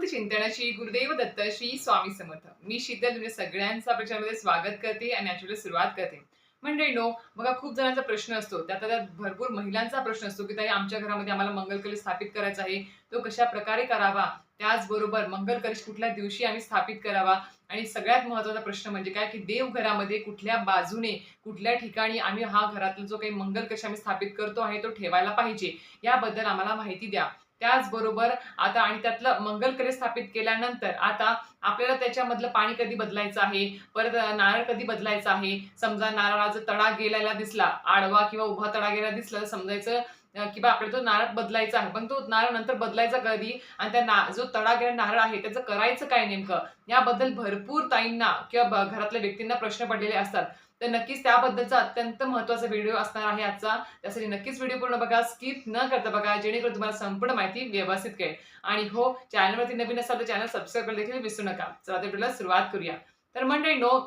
अवधूत चिंतनाची गुरुदेव दत्त श्री स्वामी समर्थ. मी शीतल तुमच्या सगळ्यांचा आपल्या स्वागत करते आणि ऍक्च्युली सुरुवात करते. म्हणजे नो बघा खूप जणांचा प्रश्न असतो. त्यात त्यात भरपूर महिलांचा प्रश्न असतो की ताई आमच्या घरामध्ये आम्हाला मंगलकलश स्थापित करायचा आहे. तो कशा प्रकारे करावा? त्याचबरोबर मंगलकलश कुठल्या दिवशी आम्ही स्थापित करावा? आणि सगळ्यात महत्त्वाचा प्रश्न म्हणजे काय? की देवघरामध्ये कुठल्या बाजूने कुठल्या ठिकाणी आम्ही हा घरातला जो काही मंगलकश आम्ही स्थापित करतो आहे तो ठेवायला पाहिजे. याबद्दल आम्हाला माहिती द्या. त्याचबरोबर आता आणि त्यातलं मंगलकलश स्थापित केल्यानंतर आता आपल्याला त्याच्यामधलं पाणी कधी बदलायचं आहे? परत नारळ कधी बदलायचा आहे? समजा नारळाचा तडा गेलेला दिसला आडवा किंवा उभा तडा गेला दिसला तर समजायचं किंवा बा आपल्याला तो नारळ बदलायचा आहे. पण तो नारळ नंतर बदलायचा कधी? आणि त्या ना जो तडा गेला नारळ आहे त्याचं करायचं काय नेमकं? याबद्दल भरपूर ताईंना किंवा घरातल्या व्यक्तींना प्रश्न पडलेले असतात. तर नक्कीच त्याबद्दलचा अत्यंत महत्त्वाचा व्हिडिओ असणार आहे आजचा. त्यासाठी नक्कीच व्हिडिओ पूर्ण बघा स्किप न करता बघा जेणेकरून तुम्हाला संपूर्ण माहिती व्यवस्थित कळेल. आणि हो चॅनलवरती नवीन असाल तर चॅनल सबस्क्राईब करायला देखील विसरू नका. चला तर सुरुवात करूया. तर मंडळी नो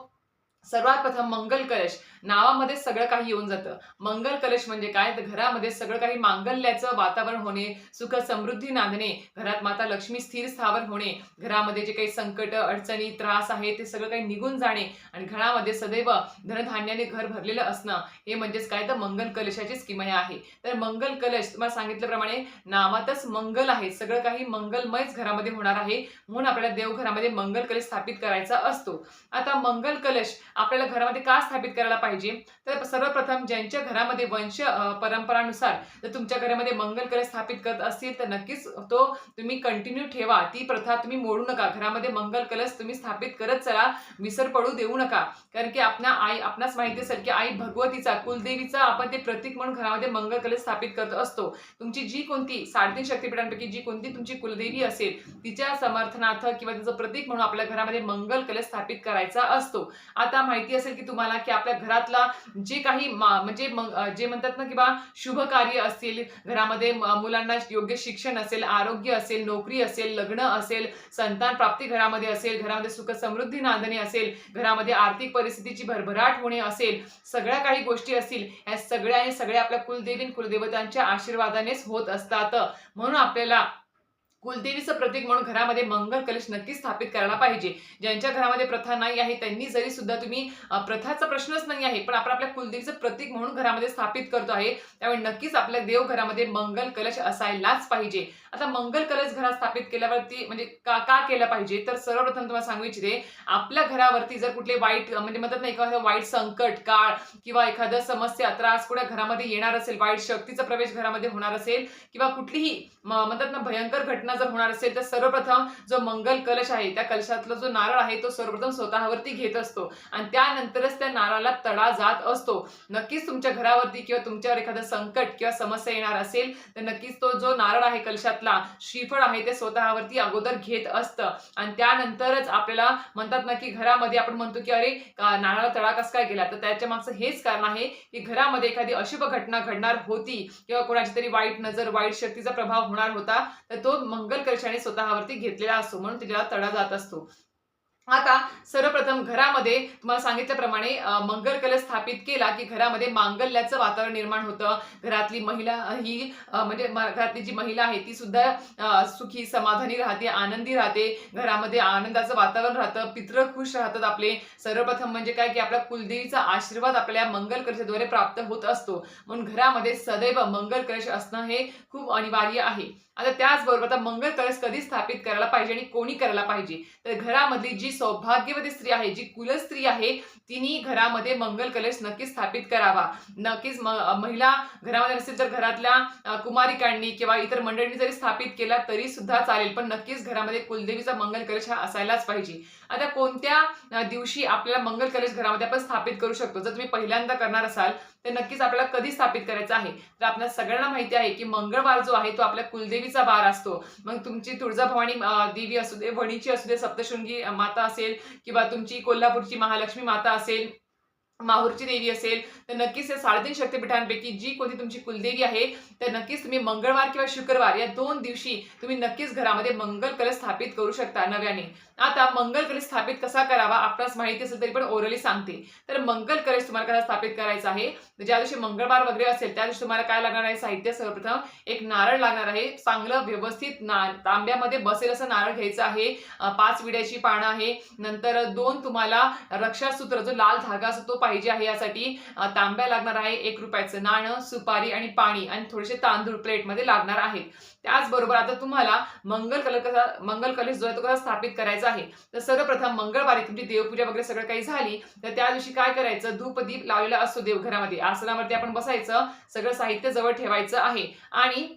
सर्वात प्रथम मंगल कलश. नावामध्ये सगळं काही येऊन जातं. मंगल कलश म्हणजे काय? तर घरामध्ये सगळं काही मांगल्याचं वातावरण होणे सुख समृद्धी नांदणे घरात माता लक्ष्मी स्थिर स्थावर होणे घरामध्ये जे काही संकट अडचणी त्रास आहे ते सगळं काही निघून जाणे आणि घरामध्ये सदैव धनधान्याने घर भरलेलं असणं हे म्हणजेच काय? तर मंगल कलशाचीच किमय आहे. तर मंगल कलश तुम्हाला सांगितल्याप्रमाणे नावातच मंगल आहे. सगळं काही मंगलमयच घरामध्ये होणार आहे. म्हणून आपल्याला देवघरामध्ये मंगल कलश स्थापित करायचा असतो. आता मंगल कलश आपल्याला घरामध्ये का स्थापित करायला पाहिजे? तर सर्वप्रथम ज्यांच्या घरामध्ये वंश परंपरानुसार जर तुमच्या घरामध्ये मंगल कलश स्थापित करत असतील तर नक्कीच तो तुम्ही कंटिन्यू ठेवा. ती प्रथा तुम्ही मोडू नका. घरामध्ये मंगल कलश तुम्ही स्थापित करत चला. विसर पडू देऊ नका. कारण की आपल्या आई आपणास माहिती असेल की आई भगवतीचा कुलदेवीचा आपण ते प्रतीक म्हणून घरामध्ये मंगल कलश स्थापित करत असतो. तुमची जी कोणती साडेतीन शक्तीपीठांपैकी जी कोणती तुमची कुलदेवी असेल तिच्या समर्थनार्थ किंवा तिचं प्रतीक म्हणून आपल्या घरामध्ये मंगल कलश स्थापित करायचा असतो. आता माहिती असेल की तुम्हाला की आपल्या घरातला जे काही मा- म्हणजे मग- जे म्हणतात ना की बा शुभ कार्य असतील घरामध्ये मुलांना योग्य शिक्षण असेल आरोग्य असेल नोकरी असेल लग्न असेल संतान प्राप्ती घरामध्ये असेल घरामध्ये सुख समृद्धी नांदणे असेल घरामध्ये आर्थिक परिस्थितीची भरभराट होणे असेल सगळ्या काही गोष्टी असतील या सगळ्या आणि सगळ्या आपल्या कुलदेवी कुलदेवतांच्या आशीर्वादानेच होत असतात. म्हणून आपल्याला कुलदेवीचं प्रतीक म्हणून घरामध्ये मंगल कलश नक्की स्थापित करायला पाहिजे. ज्यांच्या घरामध्ये प्रथा नाही आहे त्यांनी जरी सुद्धा तुम्ही प्रथाचा प्रश्नच नाही आहे पण आपण आपल्या कुलदेवीचं प्रतीक म्हणून घरामध्ये स्थापित करतो आहे त्यामुळे नक्कीच आपल्या देव घरामध्ये मंगल कलश असायलाच पाहिजे. आता मंगल कलश घरात स्थापित केल्यावरती म्हणजे का का केलं पाहिजे? तर सर्वप्रथम तुम्हाला सांगू इच्छिते आपल्या घरावरती जर कुठले वाईट म्हणजे म्हणतात ना एखादं वाईट संकट काळ किंवा एखादं समस्या त्रास कुठे घरामध्ये येणार असेल वाईट शक्तीचा प्रवेश घरामध्ये होणार असेल किंवा कुठलीही म्हणतात ना भयंकर घटना जर होणार असेल तर सर्वप्रथम जो मंगल कलश आहे त्या कलशातला जो नारळ आहे तो सर्वप्रथम स्वतःवरती घेत असतो. आणि त्यानंतरच त्या नारळाला तडा जात असतो. नक्कीच तुमच्या घरावरती किंवा तुमच्यावर एखादं संकट किंवा समस्या येणार असेल तर नक्कीच तो जो नारळ आहे कलशातला श्रीफळ आहे ते स्वतःवरती अगोदर घेत असतं. आणि त्यानंतरच आपल्याला म्हणतात ना की घरामध्ये आपण म्हणतो की अरे का- नारळाला तडा कसा काय गेला? तर त्याच्या मागचं हेच कारण आहे की घरामध्ये एखादी अशुभ घटना घडणार होती किंवा कोणाची तरी वाईट नजर वाईट शक्तीचा प्रभाव होणार होता तर तो मंगल कलशाने स्वतःवरती घेतलेला असतो म्हणून तिला तडा जात असतो. आता सर्वप्रथम घरामध्ये तुम्हाला सांगितल्याप्रमाणे मंगल कलश स्थापित केला की घरामध्ये मांगल्याचं वातावरण निर्माण होतं. घरातली महिला ही म्हणजे घरातली जी महिला आहे ती सुद्धा सुखी समाधानी राहते आनंदी राहते. घरामध्ये आनंदाचं वातावरण राहतं पित्र खुश राहतात आपले. सर्वप्रथम म्हणजे काय की आपल्या कुलदेवीचा आशीर्वाद आपल्या मंगल कलशाद्वारे प्राप्त होत असतो. म्हणून घरामध्ये सदैव मंगल कलश असणं हे खूप अनिवार्य आहे. आता त्याचबरोबर आता मंगल कलश कधी स्थापित करायला पाहिजे आणि कोणी करायला पाहिजे? तर घरामधली जी सौभाग्यवती स्त्री आहे जी कुलस्त्री आहे तिने घरामध्ये मंगल कलश नक्कीच स्थापित करावा. नक्कीच महिला घरामध्ये नसेल तर घरातल्या कुमारिकांनी किंवा इतर मंडळींनी जरी स्थापित केला तरी सुद्धा चालेल पण नक्कीच घरामध्ये कुलदेवीचा मंगल कलश हा असायलाच पाहिजे. आता कोणत्या दिवशी आपल्याला मंगल कलश घरामध्ये आपण स्थापित करू शकतो? जर तुम्ही पहिल्यांदा करणार असाल ते नक्कीच आपल्याला कधी स्थापित करायचं आहे? तर आपल्या सगळ्यांना माहिती आहे की मंगळवार जो आहे तो आपल्या कुलदेवीचा वार असतो. मग तुमची तुळजाभवानी देवी असू दे वणीची असू दे सप्तशृंगी माता असेल किंवा तुमची कोल्हापूरची महालक्ष्मी माता असेल माहूरची देवी असेल तर नक्कीच या साडेतीन शक्तिपीठांपैकी जी कोणती तुमची कुलदेवी आहे तर नक्कीच तुम्ही मंगळवार किंवा शुक्रवार या दोन दिवशी तुम्ही नक्कीच घरामध्ये मंगल कलश स्थापित करू शकता नव्याने. आता मंगल कलश स्थापित कसा करावा आपणास माहिती असेल तरी पण ओरली सांगते. तर मंगल कलश तुम्हाला कसा स्थापित करायचा आहे ज्या दिवशी मंगळवार वगैरे असेल त्या दिवशी तुम्हाला काय लागणार आहे साहित्य सर्वप्रथम एक नारळ लागणार आहे चांगलं व्यवस्थित ना तांब्यामध्ये बसेल असं नारळ घ्यायचं आहे पाच विड्याची पानं आहे नंतर दोन तुम्हाला रक्षासूत्र जो लाल धागा असतो तो पाहिजे आहे यासाठी तांब्या लागणार आहे एक रुपयाचं नाणं सुपारी आणि पाणी आणि थोडेसे तांदूळ प्लेटमध्ये लागणार आहेत. त्याचबरोबर आता तुम्हाला मंगल कलर कसा मंगल कलश जो आहे तो कसा स्थापित करायचा आहे. तर सर्वप्रथम मंगळवारी तुमची देवपूजा वगैरे सगळं काही झाली तर त्या दिवशी काय करायचं? धूपदीप लावलेला असतो देवघरामध्ये. आसनावरती आपण बसायचं सगळं साहित्य जवळ ठेवायचं आहे. आणि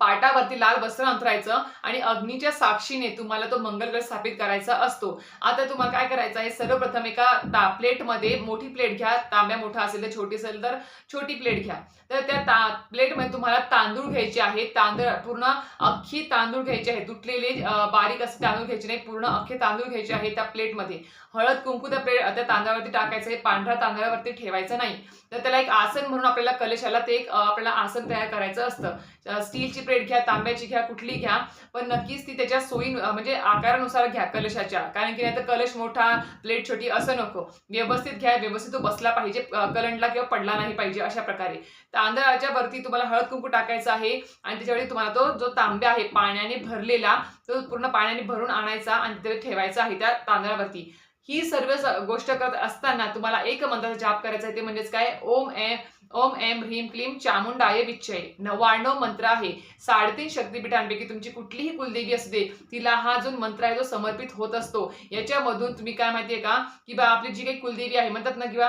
पाटावरती लाल वस्त्र अंतरायचं आणि अग्नीच्या साक्षीने तुम्हाला तो मंगलग्रह स्थापित करायचा असतो. आता तुम्हाला काय करायचं आहे? सर्वप्रथम एका ता प्लेटमध्ये मोठी प्लेट घ्या. तांब्या मोठा असेल तर छोटी असेल तर छोटी प्लेट घ्या. तर त्या ता प्लेटमध्ये तुम्हाला तांदूळ घ्यायचे आहेत. तांदूळ पूर्ण अख्खी तांदूळ घ्यायचे आहेत तुटलेले बारीक असे तांदूळ घ्यायचे नाही. पूर्ण अख्खे तांदूळ घ्यायचे आहेत त्या प्लेटमध्ये. हळद कुंकू त्या प्लेट त्या तांदळावरती टाकायचं आहे पांढऱ्या तांदळावरती ठेवायचं नाही. तर त्याला एक आसन म्हणून आपल्याला कलशाला ते एक आपल्याला आसन तयार करायचं असतं. स्टीलची प्लेट घ्या तांब्याची घ्या कुठली घ्या पण नक्कीच ती त्याच्या सोयी म्हणजे आकारानुसार घ्या कलशाच्या. कारण की नाही तर कलश मोठा प्लेट छोटी असं नको. व्यवस्थित घ्या व्यवस्थित तो बसला पाहिजे कलंडला किंवा पडला नाही पाहिजे अशा प्रकारे. तांदळाच्या वरती तुम्हाला हळद कुंकू टाकायचं आहे आणि त्याच्यावरती तुम्हाला तो जो तांब्या आहे पाण्याने भरलेला तो पूर्ण पाण्याने भरून आणायचा आणि तिथे ठेवायचा आहे त्या तांदळावरती. ही सर्व गोष्ट करत असताना तुम्हाला एक मंत्राचा जाप करायचा आहे ते म्हणजेच काय? ओम एम ओम एम ह्रीम क्लीम चामुंडाय विच्छय. नव्याण्णव मंत्र आहे. साडेतीन शक्तिपीठांपैकी तुमची कुठलीही कुलदेवी असू दे तिला हा जो मंत्र आहे जो समर्पित होत असतो. याच्यामधून तुम्ही काय माहितीये का? की बा आपली जी काही कुलदेवी आहे म्हणतात ना किंवा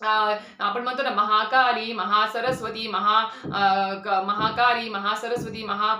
अं, आपण म्हणतो ना महाकाली महासरस्वती महा अं, महाकाली महासरस्वती महा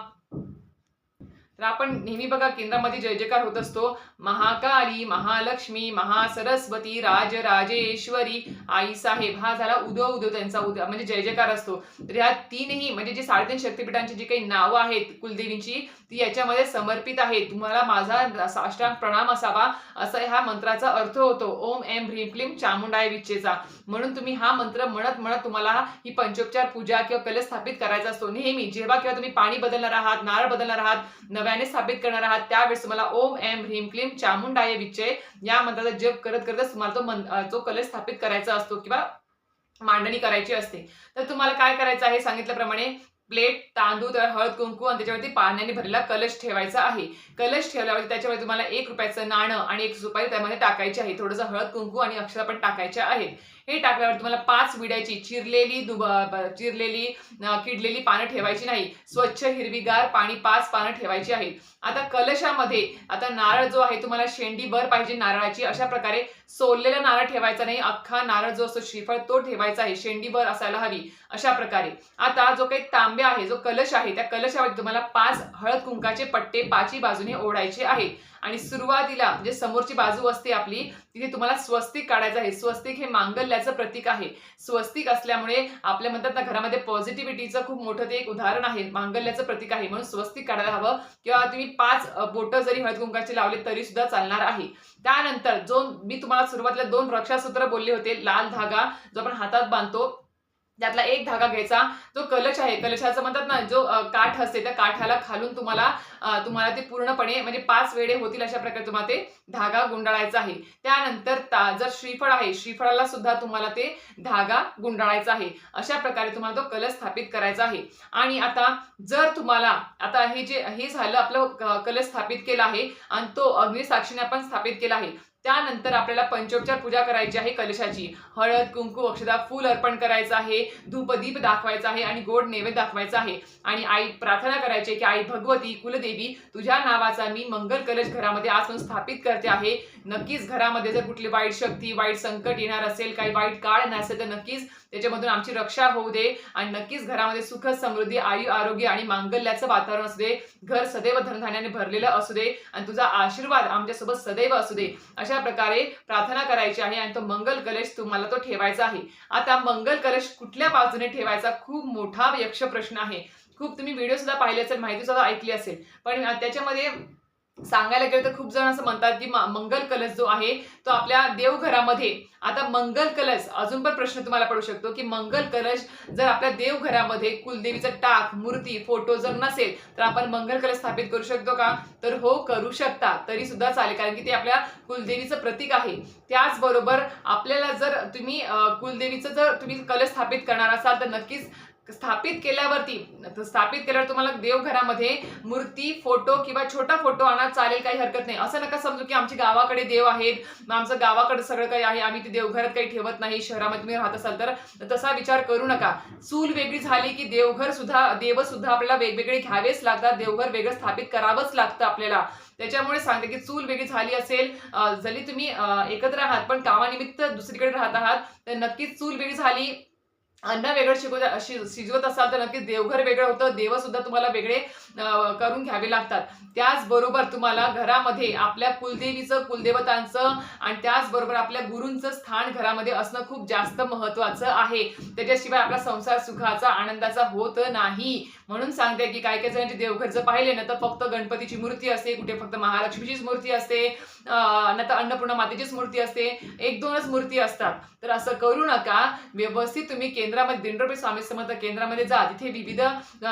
तर आपण नेहमी बघा केंद्रामध्ये जय जयकार होत असतो. महाकाली महालक्ष्मी महासरस्वती राजराजेश्वरी आई साहेब हा झाला उदो उदो त्यांचा उदय म्हणजे जय जयकार असतो. तर ह्या तीनही म्हणजे जी साडेतीन शक्तिपीठांची जी काही नावं आहेत कुलदेवींची ती याच्यामध्ये समर्पित आहेत. तुम्हाला माझा साष्टांग प्रणाम असावा असा ह्या मंत्राचा अर्थ होतो. ओम एम भ्रीम क्लीम चामुंडाय विच्छेचा म्हणून तुम्ही हा मंत्र म्हणत म्हणत तुम्हाला ही पंचोपचार पूजा किंवा कलश स्थापित करायचा असतो. नेहमी जेव्हा किंवा तुम्ही पाणी बदलणार आहात नारळ बदलणार आहात नव्याने स्थापित करणार आहात. त्यावेळेस तुम्हाला ओम एम ह्रीम क्लीम चामुंडाय विचय या मंत्राचा जप करत करतच तुम्हाला तो मन- जो कलश स्थापित करायचा असतो किंवा मांडणी करायची असते. तर तुम्हाला काय करायचं आहे? सांगितल्याप्रमाणे प्लेट तांदूळ हळद कुंकू आणि त्याच्यावरती पाण्याने भरलेला कलश ठेवायचा आहे. कलश ठेवल्यावर त्याच्यावर तुम्हाला एक रुपयाचं नाणं आणि एक सुपारी त्यामध्ये टाकायची आहे. थोडंसं हळद कुंकू आणि अक्षरा पण टाकायच्या आहेत. हे टाकल्यावर तुम्हाला पाच विड्याची चिरलेली दुब चिरलेली किडलेली पानं ठेवायची नाही. स्वच्छ हिरवीगार पाणी पाच पानं ठेवायची आहेत. आता कलशामध्ये आता नारळ जो आहे तुम्हाला शेंडी भर पाहिजे नारळाची. अशा प्रकारे सोललेला नारळ ठेवायचा नाही. अख्खा नारळ जो असतो श्रीफळ तो ठेवायचा आहे. शेंडी भर असायला हवी. अशा प्रकारे. आता जो काही तांब्या आहे जो कलश आहे त्या कलशावर तुम्हाला पाच हळद कुंकाचे पट्टे पाची बाजूने ओढायचे आहेत. आणि सुरुवातीला म्हणजे समोरची बाजू असते आपली तिथे तुम्हाला स्वस्तिक काढायचं आहे. स्वस्तिक हे मांगल्याचं प्रतीक आहे. स्वस्तिक असल्यामुळे आपल्या म्हणतात ना घरामध्ये पॉझिटिव्हिटीचं खूप मोठं ते एक उदाहरण आहे. मांगल्याचं प्रतीक आहे. म्हणून स्वस्तिक काढायला हवं. किंवा तुम्ही पाच बोटं जरी हळद कुंकाचे लावले तरी सुद्धा चालणार आहे. त्यानंतर जो मी तुम्हाला सुरुवातीला दोन रक्षासूत्र बोलले होते. लाल धागा जो आपण हातात बांधतो त्यातला एक धागा घ्यायचा जो कलश आहे कलशाचं म्हणतात ना जो काठ असते त्या काठाला खालून तुम्हाला तुम्हाला ते पूर्णपणे म्हणजे पाच वेळे होतील अशा प्रकारे तुम्हाला ते धागा गुंडाळायचा आहे. त्यानंतर ता- जर श्रीफळ आहे श्रीफळाला सुद्धा तुम्हाला ते धागा गुंडाळायचा आहे. अशा प्रकारे तुम्हाला तो कलश स्थापित करायचा आहे. आणि आता जर तुम्हाला आता हे जे हे झालं आपलं कलश स्थापित केला आहे आणि तो अग्निसाक्षीने आपण स्थापित केला आहे त्यानंतर आपल्याला पंचोपचार पूजा करायची आहे कलशाची. हळद कुंकू अक्षदा फूल अर्पण करायचं आहे धूपदीप दाखवायचा आहे आणि गोड नैवेद्य दाखवायचा आहे. आणि आई प्रार्थना करायची आहे की आई भगवती कुलदेवी तुझ्या नावाचा मी मंगल कलश घरामध्ये आजपासून स्थापित करते आहे. नक्कीच घरामध्ये जर कुठली वाईट शक्ती वाईट संकट येणार असेल काही वाईट काळ येणार असेल तर नक्कीच त्याच्यामधून आमची रक्षा होऊ दे आणि नक्कीच घरामध्ये सुख समृद्धी आयु आरोग्य आणि मांगल्याचं वातावरण असू दे घर सदैव धनधान्याने भरलेलं असू दे आणि तुझा आशीर्वाद आमच्यासोबत सदैव असू दे. अशा प्रकारे प्रार्थना करायची आहे आणि तो मंगल कलश तुम्हाला तो ठेवायचा आहे. आता मंगल कलश कुठल्या बाजूने ठेवायचा खूप मोठा यक्ष प्रश्न आहे. खूप तुम्ही व्हिडिओ सुद्धा पाहिले असेल माहिती सुद्धा ऐकली असेल. पण त्याच्यामध्ये सांगायला गेलं तर खूप जण असं म्हणतात की मंगल कलश जो आहे तो आपल्या देवघरामध्ये. आता मंगल कलश अजून पण प्रश्न तुम्हाला पडू शकतो की मंगल कलश जर आपल्या देवघरामध्ये कुलदेवीचं टाक मूर्ती फोटो जर नसेल तर आपण मंगल कलश स्थापित करू शकतो का? तर हो करू शकता. तरी सुद्धा चालेल कारण की ते आपल्या कुलदेवीचं प्रतीक आहे. त्याचबरोबर आपल्याला जर तुम्ही कुलदेवीचं जर तुम्ही कलश स्थापित करणार असाल तर नक्कीच स्थापित केल्यावरती तर स्थापित केल्यावर तुम्हाला देवघरामध्ये मूर्ती फोटो किंवा छोटा फोटो आणा चालेल काही हरकत नाही. असं नका समजू की आमच्या गावाकडे देव आहेत मग आमचं गावाकडे सगळं काही आहे आम्ही ते देवघरात काही ठेवत नाही शहरामध्ये तुम्ही राहत असाल तर तसा विचार करू नका. चूल वेगळी झाली की देवघर सुद्धा देव सुद्धा आपल्याला वेगवेगळे घ्यावेच लागतात देवघर वेगळं स्थापित करावंच लागतं आपल्याला. त्याच्यामुळे सांगते की चूल वेगळी झाली असेल जरी तुम्ही एकत्र आहात पण कामानिमित्त दुसरीकडे राहत आहात तर नक्कीच चूल वेगळी झाली अन्न वेगळं शिकवत शि- शिजवत असाल तर नक्कीच देवघर वेगळं होतं. देवसुद्धा तुम्हाला वेगळे करून घ्यावे लागतात. त्याचबरोबर तुम्हाला घरामध्ये आपल्या कुलदेवीचं कुलदेवतांचं आणि त्याचबरोबर आपल्या गुरूंचं स्थान घरामध्ये असणं खूप जास्त महत्त्वाचं आहे. त्याच्याशिवाय आपला संसार सुखाचा आनंदाचा होत नाही. म्हणून सांगते की काय काय जणांचे देवघरचं पाहिले ना तर फक्त गणपतीची मूर्ती असते कुठे फक्त महालक्ष्मीचीच मूर्ती असते न तर अन्नपूर्णा मातेचीच मूर्ती असते. एक दोनच मूर्ती असतात. तर असं करू नका. व्यवस्थित तुम्ही केंद्र केंद्रामध्ये दिंडोबे स्वामी समर्थ केंद्रामध्ये जा. तिथे विविध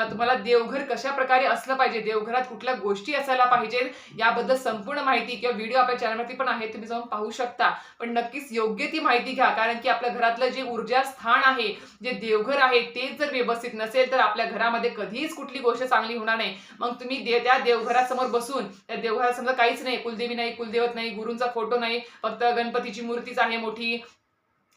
तुम्हाला देवघर कशा प्रकारे असलं पाहिजे देवघरात कुठल्या गोष्टी असायला पाहिजेत याबद्दल संपूर्ण माहिती किंवा व्हिडिओ आपल्या चॅनलवरती पण आहे तुम्ही जाऊन पाहू शकता. पण नक्कीच योग्य ती माहिती घ्या कारण की आपल्या घरातलं जे ऊर्जा स्थान आहे जे देवघर आहे ते जर व्यवस्थित नसेल तर आपल्या घरामध्ये कधीच कुठली गोष्ट चांगली होणार नाही. मग तुम्ही दे त्या देवघरासमोर बसून त्या देवघरासमोर काहीच नाही. कुलदेवी नाही कुलदेवत नाही गुरूंचा फोटो नाही. फक्त गणपतीची मूर्तीच आहे मोठी.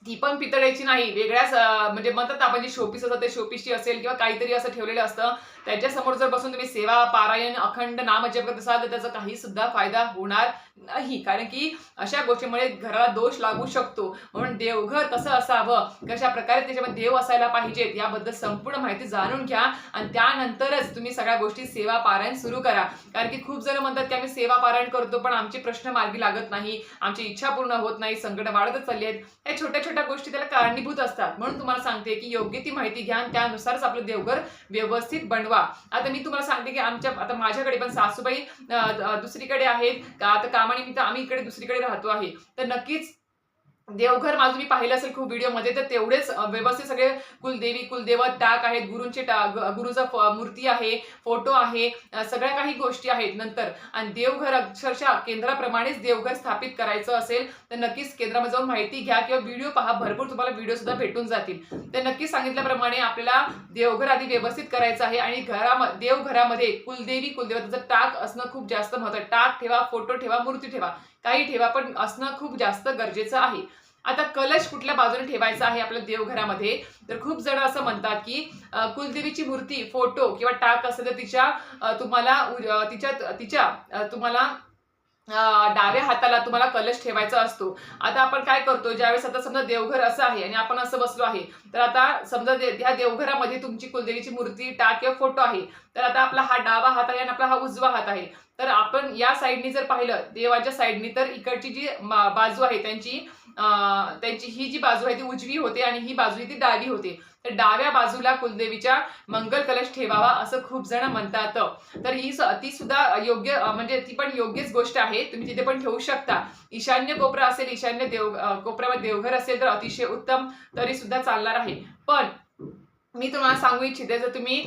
ती पण पितळेची नाही. वेगळ्याच म्हणजे म्हणतात आपण जी शोपीस असतात ते शोपीसची असेल किंवा काहीतरी असं ठेवलेलं असतं. त्याच्यासमोर जर बसून तुम्ही सेवा पारायण अखंड नाम जप करत असाल तर त्याचा काही सुद्धा फायदा होणार नाही. कारण की अशा गोष्टीमुळे घराला दोष लागू शकतो. म्हणून देवघर कसं असावं? कशा प्रकारे त्याच्यामध्ये देव असायला पाहिजेत? याबद्दल संपूर्ण माहिती जाणून घ्या. आणि त्यानंतरच तुम्ही सगळ्या गोष्टी सेवा पारायण सुरू करा. कारण की खूप जण म्हणतात की आम्ही सेवा पारायण करतो पण आमचे प्रश्न मार्गी लागत नाही. आमची इच्छा पूर्ण होत नाही. संकट वाढतच चालली आहेत या छोट्या छोट्या गोष्टी त्याला कारणीभूत असतात. म्हणून तुम्हाला सांगते की योग्य ती माहिती घ्या आणि त्यानुसारच आपलं देवघर व्यवस्थित बनवा. आता मी तुम्हाला सांगते की आमच्या आता माझ्याकडे पण सासूबाई दुसरीकडे आहेत. आता कामानिमित्त आम्ही इकडे दुसरीकडे राहतो आहे. तर नक्कीच देवघर माझं मी पाहिलं असेल खूप व्हिडिओमध्ये तर तेवढेच व्यवस्थित सगळे कुलदेवी कुलदेवत टाक आहेत गुरूंचे टा गुरुचा मूर्ती आहे फोटो आहे सगळ्या काही गोष्टी आहेत नंतर. आणि देवघर अक्षरशः केंद्राप्रमाणेच देवघर स्थापित करायचं असेल तर नक्कीच केंद्रामध्ये जाऊन माहिती घ्या किंवा व्हिडिओ पहा भरपूर तुम्हाला व्हिडिओ सुद्धा भेटून जातील. तर नक्कीच सांगितल्याप्रमाणे आपल्याला देवघर आधी व्यवस्थित करायचं आहे आणि घरामध्ये देवघरामध्ये कुलदेवी कुलदेवताचं टाक असणं खूप जास्त महत्त्व टाक ठेवा फोटो ठेवा मूर्ती ठेवा. काही ठेवा पण असणं खूप जास्त गरजेचं आहे. आता कलश कुठल्या बाजूने ठेवायचा आहे आपल्या देवघरामध्ये? तर खूप जण असं म्हणतात की कुलदेवीची मूर्ती फोटो किंवा टाक असेल तर तिच्या तुम्हाला तिच्या तिच्या तुम्हाला डाव्या हाताला तुम्हाला कलश ठेवायचा असतो. आता आपण काय करतो ज्यावेळेस आता समजा देवघर असं आहे आणि आपण असं बसलो आहे तर आता समजा ह्या देवघरामध्ये तुमची कुलदेवीची मूर्ती टाक किंवा फोटो आहे तर आता आपला हा डावा हात आहे आणि आपला हा उजवा हात आहे. तर आपण या साईडनी जर पाहिलं देवाच्या साईडनी तर इकडची जी बाजू आहे त्यांची त्यांची ही जी बाजू आहे ती उजवी होते आणि ही बाजू आहे ती डावी होते. तर डाव्या बाजूला कुलदेवीच्या मंगल कलश ठेवावा असं खूप जण म्हणतात. तर ही ती सुद्धा योग्य म्हणजे ती पण योग्यच गोष्ट आहे. तुम्ही तिथे पण ठेवू शकता. ईशान्य कोपरा असेल ईशान्य देव कोपऱ्यावर कोपऱ्यामध्ये देवघर असेल तर अतिशय उत्तम तरी सुद्धा चालणार आहे. पण मी तुम्हाला सांगू इच्छिते जर तुम्ही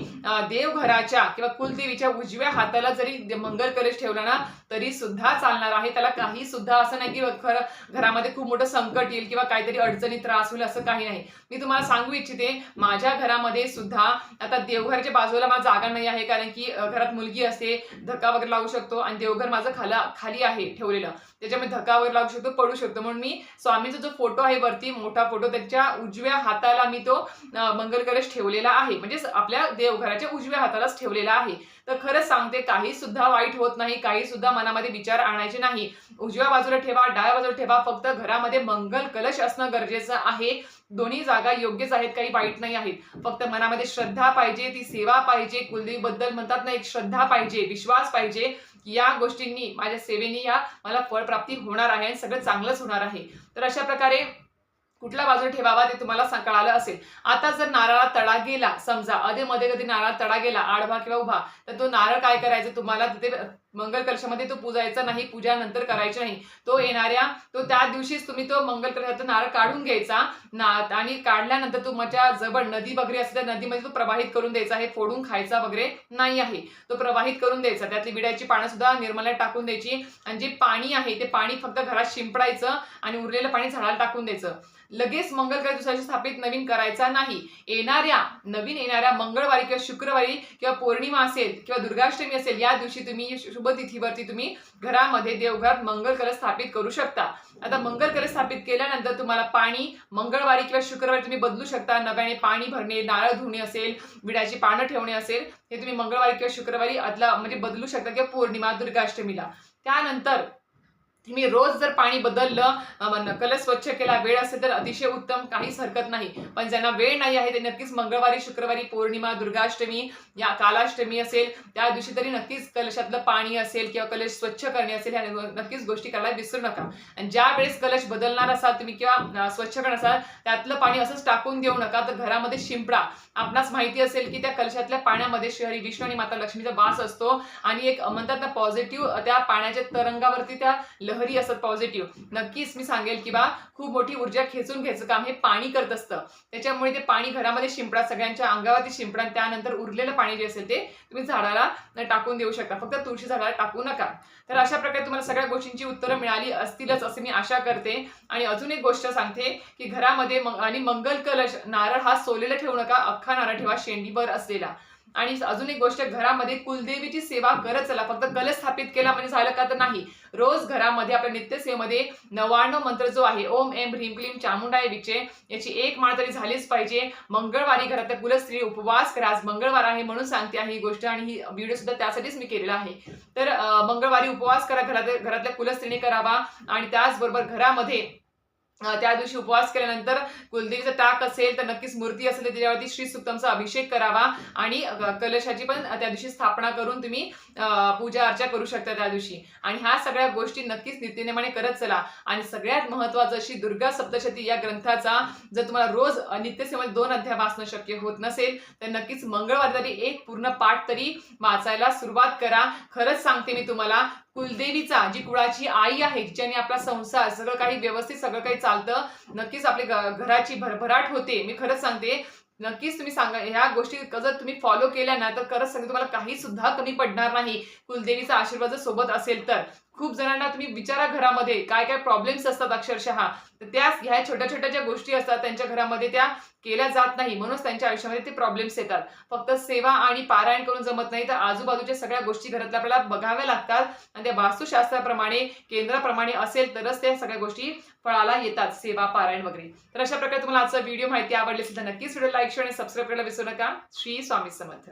देवघराच्या किंवा कुलदेवीच्या उजव्या हाताला जरी मंगल कलश ठेवला ना तरी सुद्धा चालणार आहे. त्याला काही सुद्धा असं नाही की खरं घरामध्ये खूप मोठं संकट येईल किंवा काहीतरी अडचणी त्रास होईल असं काही नाही. मी तुम्हाला सांगू इच्छिते माझ्या घरामध्ये सुद्धा आता देवघरच्या बाजूला मला जागा नाही आहे कारण की घरात मुलगी असते धक्का वगैरे लागू शकतो आणि देवघर माझं खाला खाली आहे ठेवलेलं. त्याच्यामुळे धक्का वगैरे लागू शकतो पडू शकतो. म्हणून मी स्वामीचा जो फोटो आहे वरती मोठा फोटो त्याच्या उजव्या हाताला मी तो मंगल कलश ठेवलेला आहे. म्हणजे आपल्या देवघराच्या उजव्या हातालाच ठेवलेला आहे. तर खरंच सांगते काही सुद्धा वाईट होत नाही काही सुद्धा मनामध्ये विचार आणायचे नाही. उजव्या बाजूला ठेवा डाव्या बाजूला ठेवा फक्त घरामध्ये मंगल कलश असणं गरजेचं आहे. दोन्ही जागा योग्यच आहेत काही वाईट नाही आहेत. फक्त मनामध्ये श्रद्धा पाहिजे ती सेवा पाहिजे कुलदेवीबद्दल म्हणतात ना एक श्रद्धा पाहिजे विश्वास पाहिजे. या गोष्टींनी माझ्या सेवेनी या मला फळप्राप्ती होणार आहे आणि सगळं चांगलंच होणार आहे. तर अशा प्रकारे कुठल्या बाजूला ठेवावा ते तुम्हाला कळालं असेल. आता जर नारळा तडा गेला समजा अधे मध्ये कधी नारळ तडा गेला आडवा किंवा उभा तर तो नारळ काय करायचं? तुम्हाला तिथे मंगल कलशामध्ये तो पूजायचा नाही पूजा नंतर करायची नाही. तो येणाऱ्या तो त्या दिवशीच तुम्ही तो मंगल कलशाचा नारळ काढून घ्यायचा. ना आणि काढल्यानंतर तो माझ्या जवळ नदी वगैरे असेल तर नदीमध्ये तो प्रवाहित करून द्यायचा. आहे फोडून खायचा वगैरे नाही आहे. तो प्रवाहित करून द्यायचा. त्यातली विड्याची पानं सुद्धा निर्मल्यात टाकून द्यायची. आणि जे पाणी आहे ते पाणी फक्त घरात शिंपडायचं आणि उरलेलं पाणी झाडाला टाकून द्यायचं. लगेच मंगल ग्रह स्थापित नवीन करायचा नाही. येणाऱ्या नवीन येणाऱ्या मंगळवारी किंवा शुक्रवारी किंवा पौर्णिमा असेल किंवा दुर्गाष्टमी असेल या दिवशी तुम्ही शुभ तिथीवरती तुम्ही घरामध्ये देवघरात मंगल कलश स्थापित करू शकता. आता मंगल कलश स्थापित केल्यानंतर तुम्हाला पाणी मंगळवारी किंवा शुक्रवारी तुम्ही बदलू शकता. नव्याने पाणी भरणे नारळ धुणे असेल विड्याची पानं ठेवणे असेल हे तुम्ही मंगळवारी किंवा शुक्रवारी आदला म्हणजे बदलू शकता किंवा पौर्णिमा दुर्गाष्टमीला. त्यानंतर तुम्ही रोज जर पाणी बदललं नकल कलश स्वच्छ केला वेळ असेल तर अतिशय उत्तम काहीच हरकत नाही. पण ज्यांना वेळ नाही आहे ते नक्कीच मंगळवारी शुक्रवारी पौर्णिमा दुर्गाष्टमी या कालाष्टमी असेल त्या दिवशी तरी नक्कीच कलशातलं पाणी असेल किंवा कलश स्वच्छ करणे असेल ह्या नक्कीच गोष्टी करायला विसरू नका. आणि ज्या वेळेस कलश बदलणार असाल तुम्ही किंवा स्वच्छ करणार असाल त्यातलं पाणी असंच टाकून देऊ नका. तर घरामध्ये शिंपडा आपणास माहिती असेल की त्या कलशातल्या पाण्यामध्ये श्रीहरी विष्णू आणि माता लक्ष्मीचा वास असतो. आणि एक म्हणतात ना पॉझिटिव्ह त्या पाण्याच्या तरंगावरती त्या लहरी असतात पॉझिटिव्ह नक्कीच मी सांगेल की बा खूप मोठी ऊर्जा खेचून घ्यायचं काम हे पाणी करत असतं. त्याच्यामुळे ते पाणी घरामध्ये शिंपडा सगळ्यांच्या अंगावरती शिंपडा आणि त्यानंतर उरलेलं पाणी जे असेल ते तुम्ही झाडाला टाकून देऊ शकता. फक्त तुळशी झाडाला टाकू नका. तर अशा प्रकारे तुम्हाला सगळ्या गोष्टींची उत्तरं मिळाली असतीलच असे मी आशा करते. आणि अजून एक गोष्ट सांगते की घरामध्ये आणि मंगल कलश नारळ हा सोलेला ठेवू नका. अख्खा राखणारा ठेवा शेंडीवर असलेला. आणि अजून एक गोष्ट घरामध्ये कुलदेवीची सेवा करत चला. फक्त कलश स्थापित केला म्हणजे झालं का तर नाही. रोज घरामध्ये आपल्या नित्यसेवेमध्ये नव्याण्णव मंत्र जो आहे ओम एम ह्रीम क्लीम चामुंडाय विचे याची एक माळ तरी झालीच पाहिजे. मंगळवारी घरातल्या कुलस्त्री उपवास करा. आज मंगळवार आहे म्हणून सांगते आहे ही गोष्ट आणि ही व्हिडिओ सुद्धा त्यासाठीच मी केलेला आहे. तर मंगळवारी उपवास करा. घरात घरातल्या कुलस्त्रीने करावा. आणि त्याचबरोबर घरामध्ये त्या दिवशी उपवास केल्यानंतर कुलदेवीचं टाक असेल तर नक्कीच मूर्ती असेल तर त्याच्यावरती श्री सुक्तमचा अभिषेक करावा. आणि कलशाची पण त्या दिवशी स्थापना करून तुम्ही पूजा अर्चा करू शकता त्या दिवशी. आणि ह्या सगळ्या गोष्टी नक्कीच नित्यनेमाने करत चला. आणि सगळ्यात महत्वाचं अशी दुर्गा सप्तशती या ग्रंथाचा जर तुम्हाला रोज अं, दोन अध्याय वाचणं शक्य होत नसेल तर नक्कीच मंगळवार तरी एक पूर्ण पाठ तरी वाचायला सुरुवात करा. खरंच सांगते मी तुम्हाला कुलदेवीचा जी कुळाची आई आहे जिच्याने आपला संसार सगळं काही व्यवस्थित सगळं काही चालतं नक्कीच आपली घराची भरभराट होते. मी खरंच सांगते नक्कीच तुम्ही सांगा ह्या गोष्टी जर तुम्ही फॉलो केल्या ना तर खरंच सांगते तुम्हाला काही सुद्धा कमी पडणार नाही. कुलदेवीचा आशीर्वाद जर सोबत असेल तर. खूप जणांना तुम्ही विचारा घरामध्ये काय काय प्रॉब्लेम्स असतात अक्षरशः. तर त्या ह्या छोट्या छोट्या ज्या गोष्टी असतात त्यांच्या घरामध्ये त्या केल्या जात नाही. म्हणूनच त्यांच्या आयुष्यामध्ये ते प्रॉब्लेम्स येतात. फक्त सेवा आणि पारायण करून जमत नाही तर आजूबाजूच्या सगळ्या गोष्टी घरातल्या आपल्याला बघाव्या लागतात. आणि त्या वास्तुशास्त्राप्रमाणे केंद्राप्रमाणे असेल तरच त्या सगळ्या गोष्टी फळाला येतात. सेवा पारायण वगैरे. तर अशा प्रकारे तुम्हाला आजचा व्हिडिओ माहिती आवडली असेल तर नक्कीच व्हिडिओ लाईक शेअर आणि सबस्क्राईब करायला विसरू नका. श्री स्वामी समर्थ.